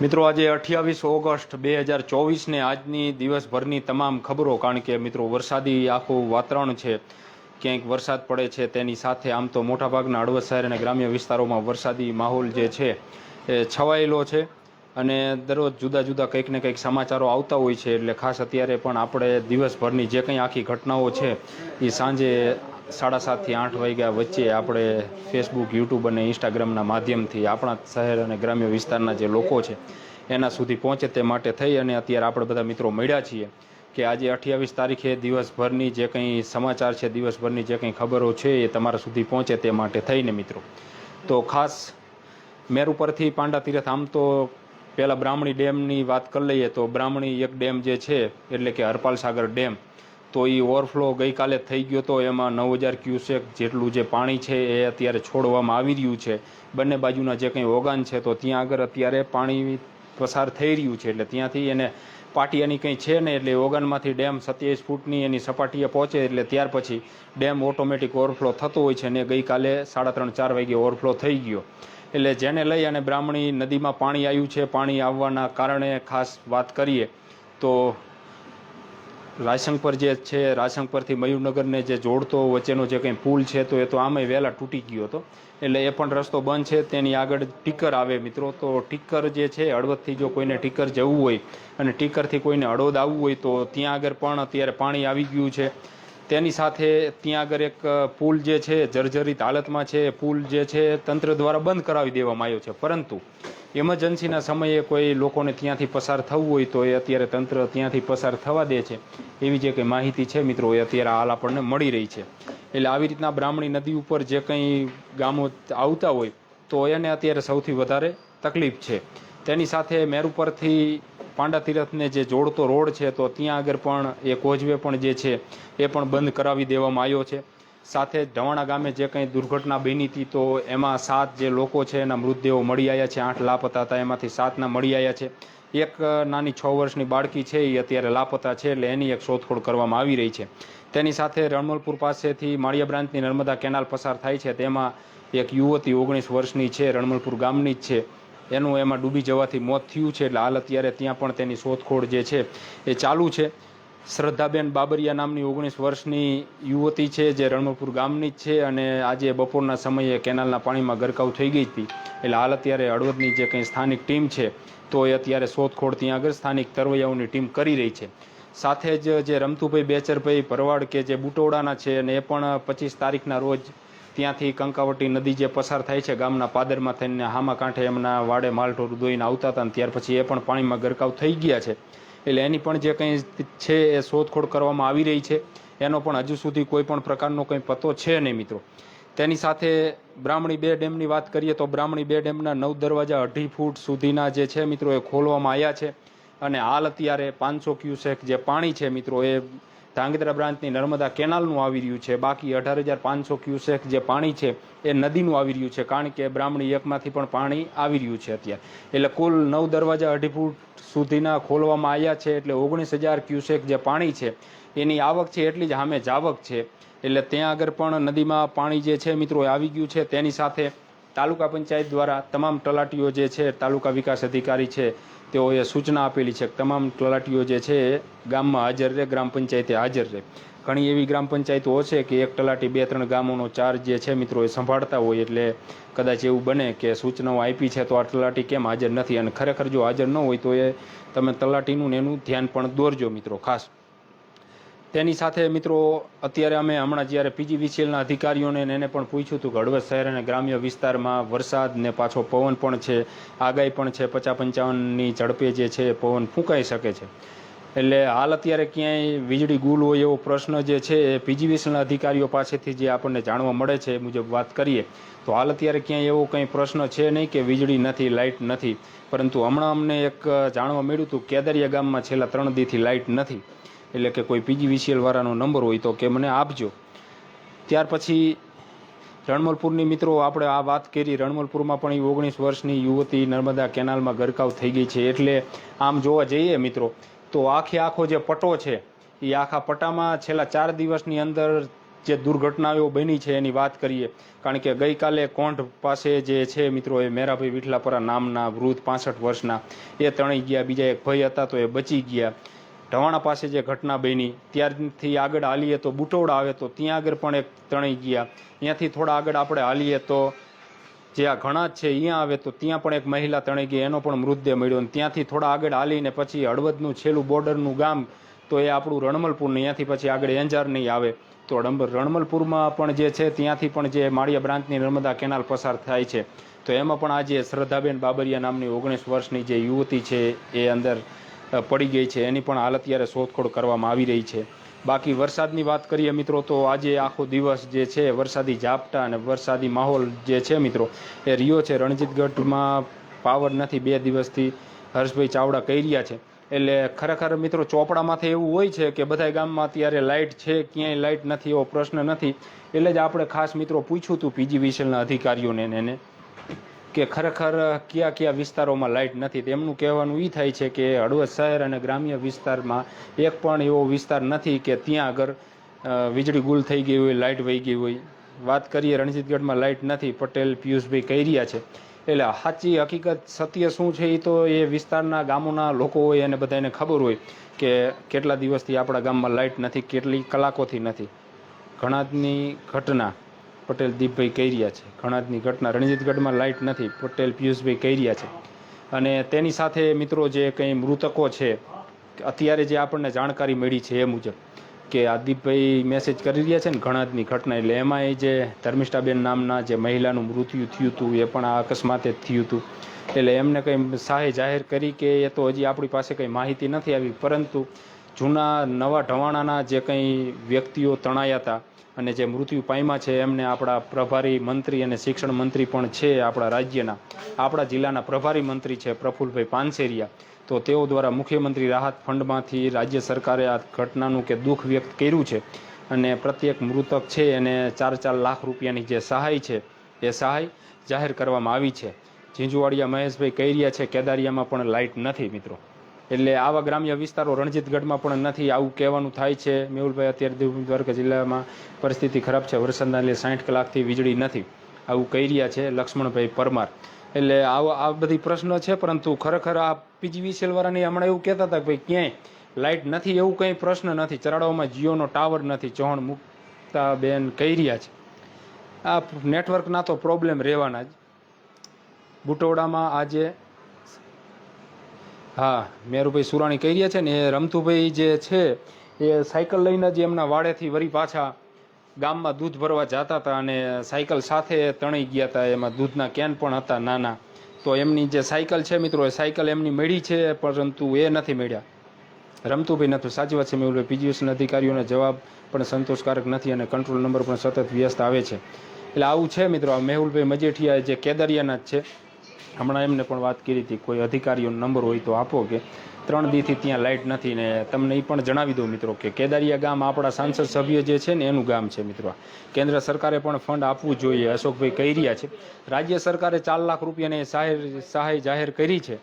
મિત્રો, આજે અઠ્યાવીસ ઓગસ્ટ બે હજાર ચોવીસને આજની દિવસભરની તમામ ખબરો, કારણ કે મિત્રો, વરસાદી આખું વાતાવરણ છે. ક્યાંક વરસાદ પડે છે, તેની સાથે આમ તો મોટાભાગના હળવદ શહેર અને ગ્રામ્ય વિસ્તારોમાં વરસાદી માહોલ જે છે, એ છવાયેલો છે. અને દરરોજ જુદા જુદા કંઈક ને કંઈક સમાચારો આવતા હોય છે, એટલે ખાસ અત્યારે પણ આપણે દિવસભરની જે કંઈ આખી ઘટનાઓ છે એ સાંજે સાડા સાતથી આઠ વાગ્યા વચ્ચે આપણે ફેસબુક યુટ્યુબ અને ઇન્સ્ટાગ્રામના માધ્યમથી આપણા શહેર અને ગ્રામ્ય વિસ્તારના જે લોકો છે, એના સુધી પહોંચે તે માટે થઈ અને અત્યારે આપણે બધા મિત્રો મળ્યા છીએ કે આજે અઠ્યાવીસ તારીખે દિવસભરની જે કંઈ સમાચાર છે, દિવસભરની જે કંઈ ખબરો છે એ તમારા સુધી પહોંચે તે માટે થઈને મિત્રો. તો ખાસ મેર ઉપરથી પાંડા તીરથ, આમ તો પહેલાં બ્રાહ્મણી ડેમની વાત કરી લઈએ તો બ્રાહ્મણી એક ડેમ જે છે, એટલે કે હરપાલ સાગર ડેમ તો એ ઓવરફ્લો ગઈકાલે થઈ ગયો તો એમાં નવ હજાર ક્યુસેક જેટલું જે પાણી છે એ અત્યારે છોડવામાં આવી રહ્યું છે. બંને બાજુના જે કંઈ ઓગાન છે તો ત્યાં આગળ અત્યારે પાણી પસાર થઈ રહ્યું છે. એટલે ત્યાંથી એને પાટિયાની કંઈ છે ને એટલે ઓગાનમાંથી ડેમ સત્યાવીસ ફૂટની એની સપાટીએ પહોંચે એટલે ત્યાર પછી ડેમ ઓટોમેટિક ઓવરફ્લો થતો હોય છે ને ગઈકાલે સાડા ત્રણ ચાર વાગે ઓવરફ્લો થઈ ગયો. એટલે જેને લઈ અને બ્રાહ્મણી નદીમાં પાણી આવ્યું છે, પાણી આવવાના કારણે ખાસ વાત કરીએ તો રાયસંગ પર જે છે રાયસંગ પરથી મયુરનગરને જે જોડતો વચ્ચેનો જે કંઈ પુલ છે, તો એ તો આમેય વહેલા તૂટી ગયો હતો. એટલે એ પણ રસ્તો બંધ છે, તેની આગળ ટીકર આવે મિત્રો. તો ટીકર જે છે, હળવદથી જો કોઈને ટીકર જવું હોય અને ટીકરથી કોઈને હળવદ આવવું હોય, તો ત્યાં આગળ પણ અત્યારે પાણી આવી ગયું છે. તેની સાથે ત્યાં આગળ એક પુલ જે છે, જર્જરિત હાલતમાં છે પુલ જે છે, તંત્ર દ્વારા બંધ કરાવી દેવામાં આવ્યો છે. પરંતુ ઇમરજન્સીના સમયે કોઈ લોકોને ત્યાંથી પસાર થવું હોય તો એ અત્યારે તંત્ર ત્યાંથી પસાર થવા દે છે. એવી જે કંઈ માહિતી છે મિત્રો, એ અત્યારે હાલ આપણને મળી રહી છે. એટલે આવી રીતના બ્રાહ્મણી નદી ઉપર જે કંઈ ગામો આવતા હોય, તો એને અત્યારે સૌથી વધારે તકલીફ છે. તેની સાથે મેર ઉપરથી પાંડા તીરથને જે જોડતો રોડ છે, તો ત્યાં આગળ પણ એ કોઝવે પણ જે છે, એ પણ બંધ કરાવી દેવામાં આવ્યો છે. સાથે ધવાણા ગામે જે કંઈ દુર્ઘટના બની હતી તો એમાં સાત જે લોકો છે એના મૃતદેહો મળી આવ્યા છે, આઠ લાપતા હતા, એમાંથી સાતના મળી આવ્યા છે. એક નાની છ વર્ષની બાળકી છે, એ અત્યારે લાપતા છે, એટલે એની એક શોધખોળ કરવામાં આવી રહી છે. તેની સાથે રણમલપુર પાસેથી માળિયા બ્રાન્ચની નર્મદા કેનાલ પસાર થાય છે, તેમાં એક યુવતી ઓગણીસ વર્ષની છે, રણમલપુર ગામની જ છે. એનું એમાં ડૂબી જવાથી મોત થયું છે, એટલે હાલ અત્યારે ત્યાં પણ તેની શોધખોળ જે છે, એ ચાલુ છે. શ્રદ્ધાબેન બાબરિયા નામની ઓગણીસ વર્ષની યુવતી છે, જે રણમપુર ગામની જ છે અને આજે બપોરના સમયે કેનાલના પાણીમાં ગરકાવ થઈ ગઈ હતી. એટલે હાલ અત્યારે હળવદની જે કંઈ સ્થાનિક ટીમ છે, તો એ અત્યારે શોધખોળ ત્યાં આગળ સ્થાનિક તરવૈયાઓની ટીમ કરી રહી છે. સાથે જ જે રમતુભાઈ, બેચરભાઈ ભરવાડ કે જે બુટોડાના છે અને એ પણ પચીસ તારીખના રોજ ત્યાંથી કંકાવટી નદી જે પસાર થાય છે, ગામના પાદરમાં થઈને હામા કાંઠે એમના વાડે માલઢોર દોઈને આવતા હતા અને ત્યાર પછી એ પણ પાણીમાં ગરકાવ થઈ ગયા છે. એટલે એની પણ જે કંઈ છે એ શોધખોળ કરવામાં આવી રહી છે. એનો પણ હજુ સુધી કોઈ પણ પ્રકારનો કંઈ પતો છે નહીં મિત્રો. તેની સાથે બ્રાહ્મણી બે ડેમની વાત કરીએ તો બ્રાહ્મણી બે ડેમના નવ દરવાજા અઢી ફૂટ સુધીના જે છે મિત્રો એ ખોલવામાં આવ્યા છે. અને હાલ અત્યારે પાંચસો ક્યુસેક જે પાણી છે મિત્રો એ ધાંગધ્રા બ્રાન્ચની નર્મદા કેનાલનું આવી રહ્યું છે. બાકી અઢાર હજાર પાંચસો ક્યુસેક જે પાણી છે એ નદીનું આવી રહ્યું છે. કારણ કે બ્રાહ્મણી એકમાંથી પણ પાણી આવી રહ્યું છે અત્યારે. એટલે કુલ નવ દરવાજા અઢી ફૂટ સુધીના ખોલવામાં આવ્યા છે. એટલે ઓગણીસ હજાર ક્યુસેક જે પાણી છે, એની આવક છે એટલી જ સામે જાવક છે. એટલે ત્યાં આગળ પણ નદીમાં પાણી જે છે મિત્રો આવી ગયું છે. તેની સાથે તાલુકા પંચાયત દ્વારા તમામ તલાટીઓ જે છે, તાલુકા વિકાસ અધિકારી છે તેઓએ સૂચના આપેલી છે કે તમામ તલાટીઓ જે છે એ ગામમાં હાજર રહે, ગ્રામ પંચાયતે હાજર રહે. ઘણી એવી ગ્રામ પંચાયતો હશે કે એક તલાટી, બે, ત્રણ ગામોનો ચાર્જ જે છે મિત્રો એ સંભાળતા હોય એટલે કદાચ એવું બને કે સૂચનાઓ આપી છે તો આ તલાટી કેમ હાજર નથી? અને ખરેખર જો હાજર ન હોય તો એ તમે તલાટીનું ને એનું ધ્યાન પણ દોરજો મિત્રો ખાસ. તેની સાથે મિત્રો, અત્યારે અમે હમણાં જ્યારે પીજીવીસીએલના અધિકારીઓને એને પણ પૂછ્યું હતું કે હળવદ શહેર અને ગ્રામ્ય વિસ્તારમાં વરસાદ ને પાછો પવન પણ છે, આગાહી પણ છે, પચાસ પંચાવનની ઝડપે જે છે પવન ફૂંકાઈ શકે છે. એટલે હાલ અત્યારે ક્યાંય વીજળી ગુલ હોય એવો પ્રશ્ન જે છે એ પીજીવીસીએલના અધિકારીઓ પાસેથી જે આપણને જાણવા મળે છે એ મુજબ વાત કરીએ, તો હાલ અત્યારે ક્યાંય એવો કંઈ પ્રશ્ન છે નહીં કે વીજળી નથી, લાઇટ નથી. પરંતુ હમણાં અમને એક જાણવા મળ્યું હતું કેદરિયા ગામમાં છેલ્લા ત્રણ દીથી લાઇટ નથી. એટલે કે કોઈ પીજીવીસીએલ વાળાનો નંબર હોય તો કે મને આપજો. ત્યાર પછી રણમલપુરની મિત્રો, આપણે આ વાત કરી, રણમલપુરમાં પણ એ ઓગણીસ વર્ષની યુવતી નર્મદા કેનાલમાં ગરકાવ થઈ ગઈ છે. એટલે આમ જોવા જઈએ મિત્રો, તો આખે આખો જે પટ્ટો છે એ આખા પટ્ટામાં છેલ્લા ચાર દિવસની અંદર જે દુર્ઘટનાઓ બની છે એની વાત કરીએ. કારણ કે ગઈકાલે કોંઢ પાસે જે છે મિત્રો, એ મેરાભાઈ વિઠલાપરા નામના વૃદ્ધ પાસઠ વર્ષના, એ તણાઈ ગયા. બીજા એક ભાઈ હતા તો એ બચી ગયા. ઢવાણા પાસે જે ઘટના બની, ત્યારથી આગળ હાલીએ તો બુટોડા આવે તો ત્યાં આગળ પણ એક તણાઈ ગયા. ત્યાંથી થોડા આગળ આપણે હાલીએ તો જે આ ઘણા છે અહીંયા આવે તો ત્યાં પણ એક મહિલા તણાઈ ગઈ, એનો પણ મૃતદેહ મળ્યો અને ત્યાંથી થોડા આગળ હાલીને પછી હળવદનું છેલ્લું બોર્ડરનું ગામ તો એ આપણું રણમલપુર ત્યાંથી પછી આગળ એંજાર નહીં આવે. તો રણમ- રણમલપુરમાં પણ જે છે, ત્યાંથી પણ જે માળિયા બ્રાન્ચની નર્મદા કેનાલ પસાર થાય છે. તો એમાં પણ આજે શ્રદ્ધાબેન બાબરિયા નામની ઓગણીસ વર્ષની જે યુવતી છે, એ અંદર પડી ગઈ છે. એની પણ હાલ અત્યારે શોધખોળ કરવામાં આવી રહી છે. બાકી વરસાદની વાત કરીએ મિત્રો, તો આજે આખો દિવસ જે છે, વરસાદી ઝાપટા અને વરસાદી માહોલ જે છે મિત્રો, એ રહ્યો છે. રણજીતગઢમાં પાવર નથી બે દિવસથી હર્ષભાઈ ચાવડા કહી રહ્યા છે. એટલે ખરેખર મિત્રો, ચોપડામાંથી એવું હોય છે કે બધા ગામમાં અત્યારે લાઇટ છે, ક્યાંય લાઇટ નથી એવો પ્રશ્ન નથી. એટલે જ આપણે ખાસ મિત્રો પૂછ્યું હતું પીજીવીસીએલના અધિકારીઓને ને એને. કે ખરેખર કયા કયા વિસ્તારોમાં લાઇટ નથી તેમનું કહેવાનું એ થાય છે કે હળવદ શહેર અને ગ્રામ્ય વિસ્તારમાં એક પણ એવો વિસ્તાર નથી કે ત્યાં આગળ વીજળી ગુલ થઈ ગઈ હોય, લાઇટ વહી ગઈ હોય. વાત કરીએ રણજીતગઢમાં લાઇટ નથી, પટેલ, પિયુષભાઈ કહી રહ્યા છે. એટલે સાચી હકીકત, સત્ય શું છે એ તો એ વિસ્તારના ગામોના લોકો હોય અને બધાને ખબર હોય કે કેટલા દિવસથી આપણા ગામમાં લાઇટ નથી, કેટલી કલાકોથી નથી. ઘણાની ઘટના. પટેલ દીપભાઈ કહી રહ્યા છે. ઘણાજની ઘટના રણજીતગઢમાં લાઇટ નથી, પટેલ પિયુષભાઈ કૈરિયા છે. અને તેની સાથે મિત્રો જે કંઈ મૃતકો છે, અત્યારે જે આપણને જાણકારી મળી છે એ મુજબ કે આ દીપભાઈ મેસેજ કરી રહ્યા છે ને ઘણાજની ઘટના એટલે એમાં એ જે ધર્મિષ્ઠાબેન નામના જે મહિલાનું મૃત્યુ થયું હતું, એ પણ આ અકસ્માતે જ થયું હતું. એટલે એમને કંઈ શાહે જાહેર કરી કે એ તો હજી આપણી પાસે કંઈ માહિતી નથી આવી, પરંતુ જૂના નવા ઢવાણાના જે કંઈ વ્યક્તિઓ તણાયા હતા અને જે મૃત્યુ પામ્યા છે, એમને આપણા પ્રભારી મંત્રી અને શિક્ષણ મંત્રી પણ છે આપણા રાજ્યના. આપણા જિલ્લાના પ્રભારી મંત્રી છે પ્રફુલભાઈ પાનસેરિયા. તો તેઓ દ્વારા મુખ્યમંત્રી રાહત ફંડમાંથી રાજ્ય સરકારે આ ઘટનાનું કે દુઃખ વ્યક્ત કર્યું છે અને પ્રત્યેક મૃતક છે એને ચાર ચાર લાખ રૂપિયાની જે સહાય છે, એ સહાય જાહેર કરવામાં આવી છે. ઝીંઝુવાડિયા મહેશભાઈ કહી રહ્યા છે, કેદારિયામાં પણ લાઇટ નથી મિત્રો. એટલે આવા ગ્રામ્ય વિસ્તારો રણજીતગઢમાં પણ નથી, આવું કહેવાનું થાય છે. મેહુલભાઈ અત્યારે દેવ દ્વારકા જિલ્લામાં પરિસ્થિતિ ખરાબ છે. વરસાદના લીધે સાઠ કલાકથી વીજળી નથી. આવું કહી રહ્યા છે લક્ષ્મણભાઈ પરમાર. એટલે આવા આ બધી પ્રશ્નો છે, પરંતુ ખરેખર આ પીજીવી સેલવાળાને હમણાં એવું કહેતા હતા કે ભાઈ, ક્યાંય લાઇટ નથી, એવું કંઈ પ્રશ્ન નથી. ચરાડવામાં જીઓનો ટાવર નથી. ચૌહાણ મુક્તાબેન કહી રહ્યા છે. આ નેટવર્કના તો પ્રોબ્લેમ રહેવાના જ. બુટોડામાં આજે હા, મેરુભાઈ સુરાણી કહી રહ્યા છે ને, એ રમતુભાઈ જે છે, એ સાયકલ લઈને જ એમના વાડેથી વળી પાછા ગામમાં દૂધ ભરવા જતા હતા અને સાયકલ સાથે તણાઈ ગયા હતા. એમાં દૂધના કેન પણ હતા નાના. તો એમની જે સાયકલ છે મિત્રો, એ સાયકલ એમની મળી છે, પરંતુ એ નથી મળ્યા. રમતુભાઈ નથી, સાચી વાત છે મેહુલભાઈ પીજીએસના અધિકારીઓને જવાબ પણ સંતોષકારક નથી અને કંટ્રોલ નંબર પણ સતત વ્યસ્ત આવે છે. એટલે આવું છે મિત્રો, આ મેહુલભાઈ મજેઠિયા જે કેદરિયાના જ છે. હમણાં એમને પણ વાત કરી હતી, કોઈ અધિકારીઓનો નંબર હોય તો આપો કે ત્રણ દીથી ત્યાં લાઇટ નથી ને તમને એ પણ જણાવી દઉં મિત્રો કે કેદારિયા ગામ આપણા સાંસદ સભ્ય જે છે ને એનું ગામ છે મિત્રો. કેન્દ્ર સરકારે પણ ફંડ આપવું જોઈએ, અશોકભાઈ કહી રહ્યા છે. રાજ્ય સરકારે ચાર લાખ રૂપિયાની સહાય સહાય જાહેર કરી છે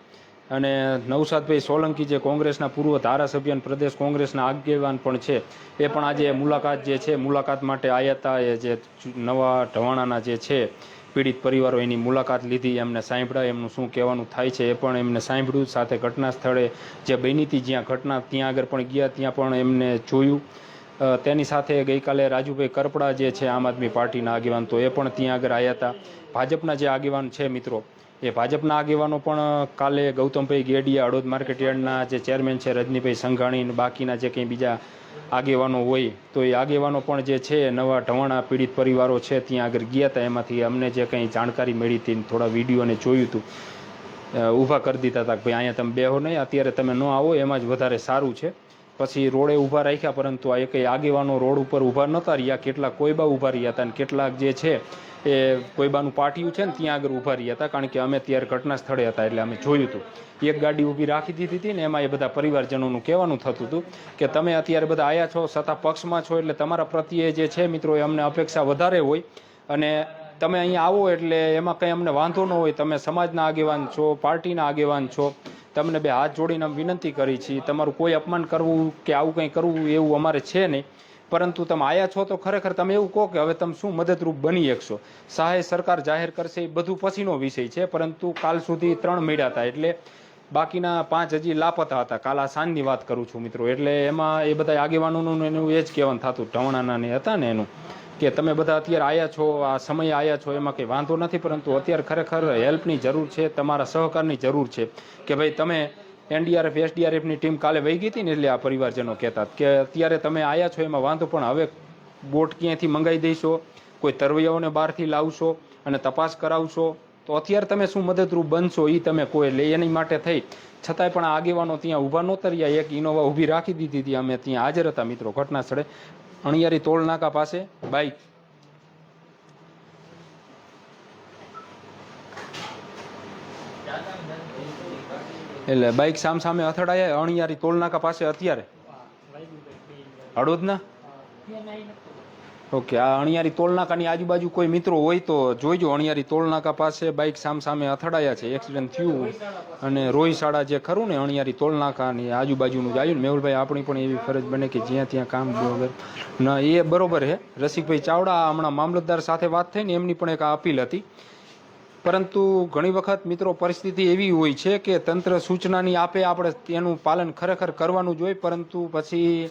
અને નવસાદભાઈ સોલંકી જે કોંગ્રેસના પૂર્વ ધારાસભ્ય અને પ્રદેશ કોંગ્રેસના આગેવાન પણ છે, એ પણ આજે મુલાકાત જે છે, મુલાકાત માટે આવ્યા હતા એ જે નવા ઢવાણાના જે છે પીડિત પરિવારો એની મુલાકાત લીધી, એમને સાંભળ્યા, એમનું શું કહેવાનું થાય છે એ પણ એમને સાંભળ્યું. સાથે ઘટના સ્થળે જે બની હતી જ્યાં ઘટના, ત્યાં આગળ પણ ગયા, ત્યાં પણ એમને જોયું. તેની સાથે ગઈકાલે રાજુભાઈ કરપડા જે છે આમ આદમી પાર્ટીના આગેવાન તો એ પણ ત્યાં આગળ આવ્યા હતા. ભાજપના જે આગેવાન છે મિત્રો, એ ભાજપના આગેવાનો પણ કાલે ગૌતમભાઈ ગેડિયા હળોદ માર્કેટયાર્ડના જે ચેરમેન છે રજનીભાઈ સંઘાણી બાકીના જે કંઈ બીજા આગેવાનો હોય, તો એ આગેવાનો પણ જે છે, નવા ઢવાણા પીડિત પરિવારો છે, ત્યાં આગળ ગયા હતા એમાંથી અમને જે કંઈ જાણકારી મળી હતી થોડા વિડીયોને જોયું હતું ઊભા કરી દીધા હતા કે ભાઈ, અહીંયા તમે બેહો નહીં, અત્યારે તમે ન આવો, એમાં જ વધારે સારું છે. પછી રોડે ઊભા રાખ્યા, પરંતુ આ કંઈ આગેવાનો રોડ ઉપર ઊભા નહોતા રહ્યા. કેટલાક કોઈબા ઊભા રહ્યા હતા અને કેટલાક જે છે એ કોઈબાનું પાટિયું છે ને ત્યાં આગળ ઊભા રહ્યા હતા, કારણ કે અમે ત્યારે ઘટના સ્થળે હતા એટલે અમે જોયું હતું. એક ગાડી ઊભી રાખી દીધી હતી ને એમાં એ બધા પરિવારજનોનું કહેવાનું થતું હતું કે તમે અત્યારે બધા આવ્યા છો, સત્તા પક્ષમાં છો, એટલે તમારા પ્રત્યે જે છે મિત્રો એ અમને અપેક્ષા વધારે હોય. અને તમે અહીંયા આવો એટલે એમાં કંઈ અમને વાંધો ન હોય. તમે સમાજના આગેવાન છો, પાર્ટીના આગેવાન છો. તમને બે હાથ જોડીને વિનંતી કરી છીએ, તમારું કોઈ અપમાન કરવું કે આવું કંઈ કરવું એવું અમારે છે નહીં. પરંતુ તમે આયા છો તો ખરેખર તમે એવું કહો કે હવે તમે શું મદદરૂપ બની શકશો? સહાય સરકાર જાહેર કરશે એ બધું પછીનો વિષય છે, પરંતુ કાલ સુધી ત્રણ મળ્યા હતા એટલે બાકીના પાંચ હજી લાપતા હતા. કાલ આ સાંજની વાત કરું છું મિત્રો. એટલે એમાં એ બધા આગેવાનોનું એનું એ જ કહેવાનું થતું, ઢવણાના ને હતા ને એનું. કે તમે બધા અત્યારે આયા છો, આ સમયે આયા છો, એમાં કંઈ વાંધો નથી, પરંતુ અત્યારે ખરેખર હેલ્પની જરૂર છે, તમારા સહકારની જરૂર છે. કે ભાઈ તમે એનડીઆરએફ, એસડીઆરએફની ટીમ કાલે વહી ગઈ હતી ને એટલે આ પરિવારજનો કહેતા કે અત્યારે તમે આયા છો, એમાં વાંધો પણ હવે બોટ ક્યાંયથી મંગાવી દઈશો, કોઈ તરવૈયાઓને બહારથી લાવશો અને તપાસ કરાવશો, તો અત્યારે તમે શું મદદરૂપ બનશો એ તમે કોઈ લે, એની માટે થઈ. છતાંય પણ આગેવાનો ત્યાં ઊભા નહોતા રહ્યા, એક ઇનોવા ઊભી રાખી દીધી હતી, અમે ત્યાં હાજર હતા મિત્રો ઘટના સ્થળે અણિયારી તોલ નાકા પાસે. બાઇક એટલે બાઇક સામ સામે અથડાયા, અણિયારી ટોલ નાકા પાસે અત્યારે. હળવદના? ઓકે, આ અણિયારી ટોલનાકાની આજુબાજુ કોઈ મિત્રો હોય તો જોઈજો. અણિયારી ટોલનાકા પાસે બાઇક સામ સામે અથડાયા છે. એક્સિડન્ટ થયું. અને રોહિશાળા જે ખરું ને, અણિયારી ટોલનાકાની આજુબાજુનું જ આવ્યું મેહુલભાઈ, આપણી પણ એવી ફરજ બને કે જ્યાં ત્યાં કામ ના એ બરોબર છે રસિકભાઈ ચાવડા હમણાં મામલતદાર સાથે વાત થઈ ને, એમની પણ એક અપીલ હતી. પરંતુ ઘણી વખત મિત્રો પરિસ્થિતિ એવી હોય છે કે તંત્ર સૂચનાની આપે આપણે તેનું પાલન ખરેખર કરવાનું જોઈએ પરંતુ પછી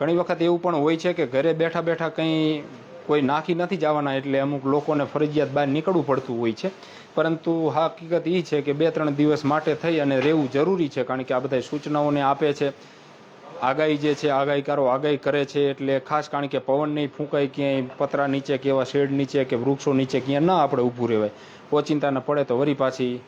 ઘણી વખત એવું પણ હોય છે કે ઘરે બેઠા બેઠા કંઈ કોઈ નાખી નથી જવાના એટલે અમુક લોકોને ફરજિયાત બહાર નીકળવું પડતું હોય છે. પરંતુ હકીકત એ છે કે બે ત્રણ દિવસ માટે થઈ અને રહેવું જરૂરી છે, કારણ કે આ બધા સૂચનાઓને આપે છે. આગાહી જે છે, આગાહીકારો આગાહી કરે છે એટલે ખાસ કારણ કે પવન નહીં ફૂંકાય ક્યાંય, પતરા નીચે કે એવા શેડ નીચે કે વૃક્ષો નીચે ક્યાં ના આપણે ઊભું રહેવાય. ઓચિંતાના પડે તો વળી પાછી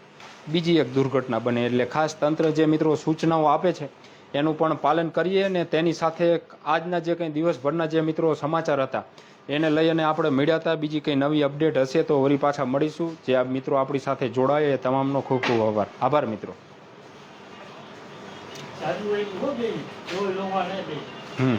બીજી એક દુર્ઘટના બને. એટલે ખાસ તંત્ર જે મિત્રો સૂચનાઓ આપે છે એનું પણ પાલન કરીએ અને તેની સાથે આજના જે કંઈ દિવસભરના જે મિત્રો સમાચાર હતા એને લઈ અને આપણે મળ્યા હતા. બીજી કંઈ નવી અપડેટ હશે તો વળી પાછા મળીશું. જે આ મિત્રો આપણી સાથે જોડાય એ તમામનો ખૂબ ખૂબ આભાર. આભાર મિત્રો. હમ.